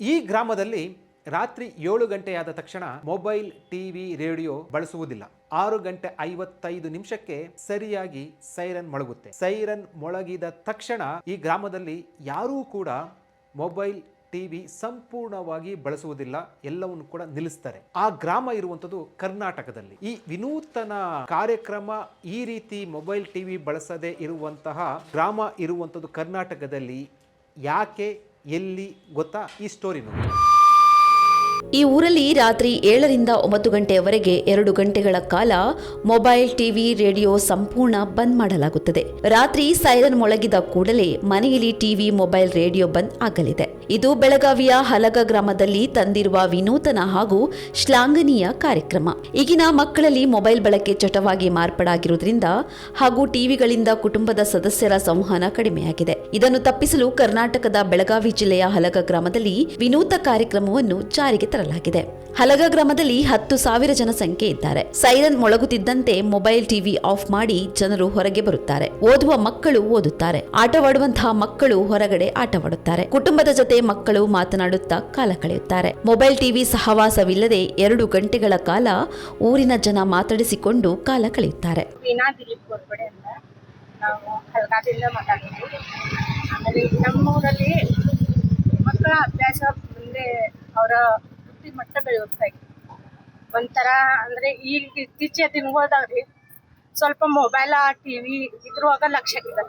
ಈ ಗ್ರಾಮದಲ್ಲಿ ರಾತ್ರಿ ಏಳು ಗಂಟೆಯಾದ ತಕ್ಷಣ ಮೊಬೈಲ್, ಟಿವಿ, ರೇಡಿಯೋ ಬಳಸುವುದಿಲ್ಲ. ಆರು ಗಂಟೆ ಐವತ್ತೈದು ನಿಮಿಷಕ್ಕೆ ಸರಿಯಾಗಿ ಸೈರನ್ ಮೊಳಗುತ್ತೆ. ಸೈರನ್ ಮೊಳಗಿದ ತಕ್ಷಣ ಈ ಗ್ರಾಮದಲ್ಲಿ ಯಾರೂ ಕೂಡ ಮೊಬೈಲ್, ಟಿವಿ ಸಂಪೂರ್ಣವಾಗಿ ಬಳಸುವುದಿಲ್ಲ. ಎಲ್ಲವನ್ನು ಕೂಡ ನಿಲ್ಲಿಸ್ತಾರೆ. ಆ ಗ್ರಾಮ ಇರುವಂಥದ್ದು ಕರ್ನಾಟಕದಲ್ಲಿ. ಈ ವಿನೂತನ ಕಾರ್ಯಕ್ರಮ ಈ ರೀತಿ ಮೊಬೈಲ್, ಟಿವಿ ಬಳಸದೇ ಇರುವಂತಹ ಗ್ರಾಮ ಇರುವಂಥದ್ದು ಕರ್ನಾಟಕದಲ್ಲಿ ಯಾಕೆ ಎಲ್ಲಿ ಗೊತ್ತಾ? ಈ ಸ್ಟೋರಿ ನೋಡಿ ಈ ಊರಲ್ಲಿ ರಾತ್ರಿ ಏಳರಿಂದ ಒಂಬತ್ತು ಗಂಟೆಯವರೆಗೆ ಎರಡು ಗಂಟೆಗಳ ಕಾಲ ಮೊಬೈಲ್, ಟಿವಿ, ರೇಡಿಯೋ ಸಂಪೂರ್ಣ ಬಂದ್ ಮಾಡಲಾಗುತ್ತದೆ. ರಾತ್ರಿ ಸೈರನ್ ಮೊಳಗಿದ ಕೂಡಲೇ ಮನೆಯಲ್ಲಿ ಟಿವಿ, ಮೊಬೈಲ್, ರೇಡಿಯೋ ಬಂದ್ ಆಗಲಿದೆ. ಇದು ಬೆಳಗಾವಿಯ ಹಲಗ ಗ್ರಾಮದಲ್ಲಿ ತಂದಿರುವ ವಿನೂತನ ಹಾಗೂ ಶ್ಲಾಘನೀಯ ಕಾರ್ಯಕ್ರಮ. ಈಗಿನ ಮಕ್ಕಳಲ್ಲಿ ಮೊಬೈಲ್ ಬಳಕೆ ಚಟವಾಗಿ ಮಾರ್ಪಾಡಾಗಿರುವುದರಿಂದ ಹಾಗೂ ಟಿವಿಗಳಿಂದ ಕುಟುಂಬದ ಸದಸ್ಯರ ಸಂವಹನ ಕಡಿಮೆಯಾಗಿದೆ. ಇದನ್ನು ತಪ್ಪಿಸಲು ಕರ್ನಾಟಕದ ಬೆಳಗಾವಿ ಜಿಲ್ಲೆಯ ಹಲಗ ಗ್ರಾಮದಲ್ಲಿ ವಿನೂತ ಕಾರ್ಯಕ್ರಮವನ್ನು ಜಾರಿಗೆ ತರಲಾಗಿದೆ ಹಲಗ ಗ್ರಾಮದಲ್ಲಿ ಹತ್ತು ಸಾವಿರ ಜನಸಂಖ್ಯೆ ಇದ್ದಾರೆ. ಸೈರನ್ ಮೊಳಗುತ್ತಿದ್ದಂತೆ ಮೊಬೈಲ್ ಟಿವಿ ಆಫ್ ಮಾಡಿ ಜನರು ಹೊರಗೆ ಬರುತ್ತಾರೆ. ಓದುವ ಮಕ್ಕಳು ಓದುತ್ತಾರೆ. ಆಟವಾಡುವಂತಹ ಮಕ್ಕಳು ಹೊರಗಡೆ ಆಟವಾಡುತ್ತಾರೆ. ಕುಟುಂಬದ ಜೊತೆ ಮಕ್ಕಳು ಮಾತನಾಡುತ್ತಾ ಕಾಲ ಕಳೆಯುತ್ತಾರೆ. ಮೊಬೈಲ್ ಟಿವಿ ಸಹವಾಸವಿಲ್ಲದೆ ಎರಡು ಗಂಟೆಗಳ ಕಾಲ ಊರಿನ ಜನ ಮಾತಾಡಿಸಿಕೊಂಡು ಕಾಲ ಕಳೆಯುತ್ತಾರೆ. ನಾವು ಮಕ್ಕಳ ಅಭ್ಯಾಸ ಮುಂದೆ ಅವರ ಬುದ್ಧಿಮಟ್ಟ ಬೆಳೆಯುತ್ತಾಗಿ ಒಂಥರ ಅಂದ್ರೆ ಈಗ ಇತ್ತೀಚಿನ ದಿನಗಳದಾಗ್ರಿ ಸ್ವಲ್ಪ ಮೊಬೈಲ್ ಟಿವಿ ಇದ್ರೊಳಗ ಲಕ್ಷ ಮತ್ತೆ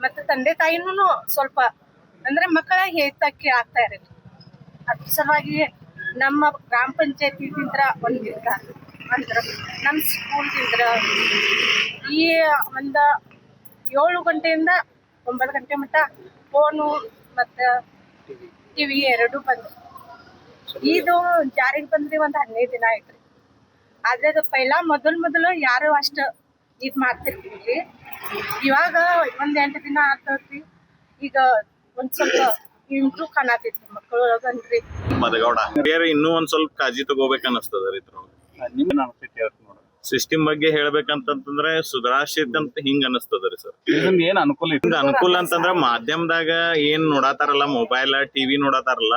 ಮತ್ತು ತಂದೆ ತಾಯಿನೂ ಸ್ವಲ್ಪ ಅಂದ್ರೆ ಮಕ್ಕಳ ಹೇತಕ್ಕೆ ಆಗ್ತಾ ಇರಲಿ ಅದ್ರ ಸಲುವಾಗಿ ನಮ್ಮ ಗ್ರಾಮ ಪಂಚಾಯತಿದಿಂದ ಒಂದಿದ್ರ ಅಂದ್ರೆ ನಮ್ಮ ಸ್ಕೂಲ್ ಸ್ಕೂಲ್ದಿಂದ ಈ ಒಂದು ಏಳು ಗಂಟೆಯಿಂದ ಒಂಬತ್ತು ಗಂಟೆ ಮಟ್ಟ ಫೋನು ಮತ್ತು ಟಿವಿ ಎರಡು ಬಂದು. ಇದು ಜಾರಿಗೆ ಬಂದ್ರಿ ಒಂದ್ ಹದಿನೈದು ದಿನ ಐತ್ರಿ ಆದ್ರೆ ಅದು ಪೈಲ ಮೊದಲ್ ಮೊದಲು ಯಾರು ಅಷ್ಟ ಇದ್ ಮಾಡ್ತಿರ್ತೀವಿ ಇವಾಗ ಒಂದ್ ಎಂಟು ದಿನ ಆಗ್ತೈತಿ ಈಗ ಒಂದ್ ಸ್ವಲ್ಪ ಇಂಪ್ರೂವ್ ಕಾಣತೈತಿ ಮಕ್ಕಳೊಳಗನ್ರಿ ಮದಗೌಡ ಬೇರೆ ಇನ್ನೂ ಒಂದ್ ಸ್ವಲ್ಪ ಕಾಜಿ ತಗೋಬೇಕು ಅನಸ್ತದ ರೀ ಅನಿಸ್ತೈತಿ ನೋಡ್ರಿ ಸಿಸ್ಟಮ್ ಬಗ್ಗೆ ಹೇಳ್ಬೇಕಂತಂದ್ರೆ ಸುಧಾರಿಸಿದ್ ಅಂತ ಹಿಂಗ ಅನಸ್ತದ ರೀ ಸರ್. ಏನ್ ಅನುಕೂಲ ಹಿಂಗ ಅನುಕೂಲ ಅಂತಂದ್ರ ಮಾಧ್ಯಮದಾಗ ಏನ್ ನೋಡತಾರಲ್ಲ ಮೊಬೈಲ್ ಟಿವಿ ನೋಡತಾರಲ್ಲ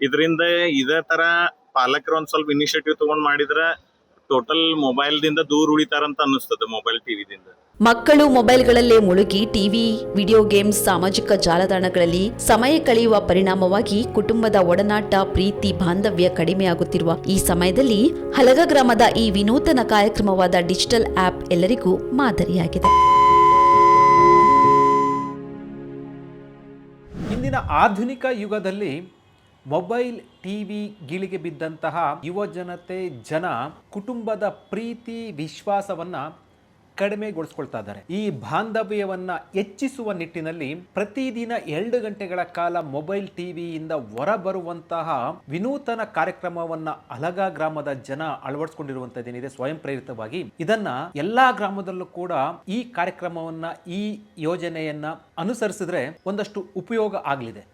ಇದರಿಂದ ಇದೇ ತರ ಪಾಲಕರು ಒಂದ್ ಸ್ವಲ್ಪ ಇನಿಷಿಯೇಟಿವ್ ತಗೊಂಡ್ ಮಾಡಿದ್ರ ಟೋಟಲ್ ಮೊಬೈಲ್ ದಿಂದ ದೂರ ಉಳಿತಾರಂತ ಅನ್ನಿಸ್ತದೆ ಮೊಬೈಲ್ ಟಿವಿದಿಂದ ಮಕ್ಕಳು ಮೊಬೈಲ್ಗಳಲ್ಲೇ ಮುಳುಗಿ ಟಿವಿ ವಿಡಿಯೋ ಗೇಮ್ಸ್ ಸಾಮಾಜಿಕ ಜಾಲತಾಣಗಳಲ್ಲಿ ಸಮಯ ಕಳೆಯುವ ಪರಿಣಾಮವಾಗಿ ಕುಟುಂಬದ ಒಡನಾಟ ಪ್ರೀತಿ ಬಾಂಧವ್ಯ ಕಡಿಮೆಯಾಗುತ್ತಿರುವ ಈ ಸಮಯದಲ್ಲಿ ಹಲಗ ಗ್ರಾಮದ ಈ ವಿನೂತನ ಕಾರ್ಯಕ್ರಮವಾದ ಡಿಜಿಟಲ್ ಆಪ್ ಎಲ್ಲರಿಗೂ ಮಾದರಿಯಾಗಿದೆ. ಇಂದಿನ ಆಧುನಿಕ ಯುಗದಲ್ಲಿ ಮೊಬೈಲ್ ಟಿವಿ ಗೀಳಿಗೆ ಬಿದ್ದಂತಹ ಯುವ ಜನತೆ ಜನ ಕುಟುಂಬದ ಪ್ರೀತಿ ವಿಶ್ವಾಸವನ್ನ ಕಡಿಮೆಗೊಳಿಸ್ಕೊಳ್ತಾ ಇದ್ದಾರೆ. ಈ ಬಾಂಧವ್ಯವನ್ನ ಹೆಚ್ಚಿಸುವ ನಿಟ್ಟಿನಲ್ಲಿ ಪ್ರತಿದಿನ ಎರಡು ಗಂಟೆಗಳ ಕಾಲ ಮೊಬೈಲ್ ಟಿವಿಯಿಂದ ಹೊರಬರುವಂತಹ ವಿನೂತನ ಕಾರ್ಯಕ್ರಮವನ್ನ ಅಲಗ ಗ್ರಾಮದ ಜನ ಅಳವಡಿಸಿಕೊಂಡಿರುವಂತದ್ದೇನಿದೆ ಸ್ವಯಂ ಪ್ರೇರಿತವಾಗಿ. ಇದನ್ನ ಎಲ್ಲಾ ಗ್ರಾಮದಲ್ಲೂ ಕೂಡ ಈ ಕಾರ್ಯಕ್ರಮವನ್ನ ಈ ಯೋಜನೆಯನ್ನ ಅನುಸರಿಸಿದ್ರೆ ಒಂದಷ್ಟು ಉಪಯೋಗ ಆಗಲಿದೆ.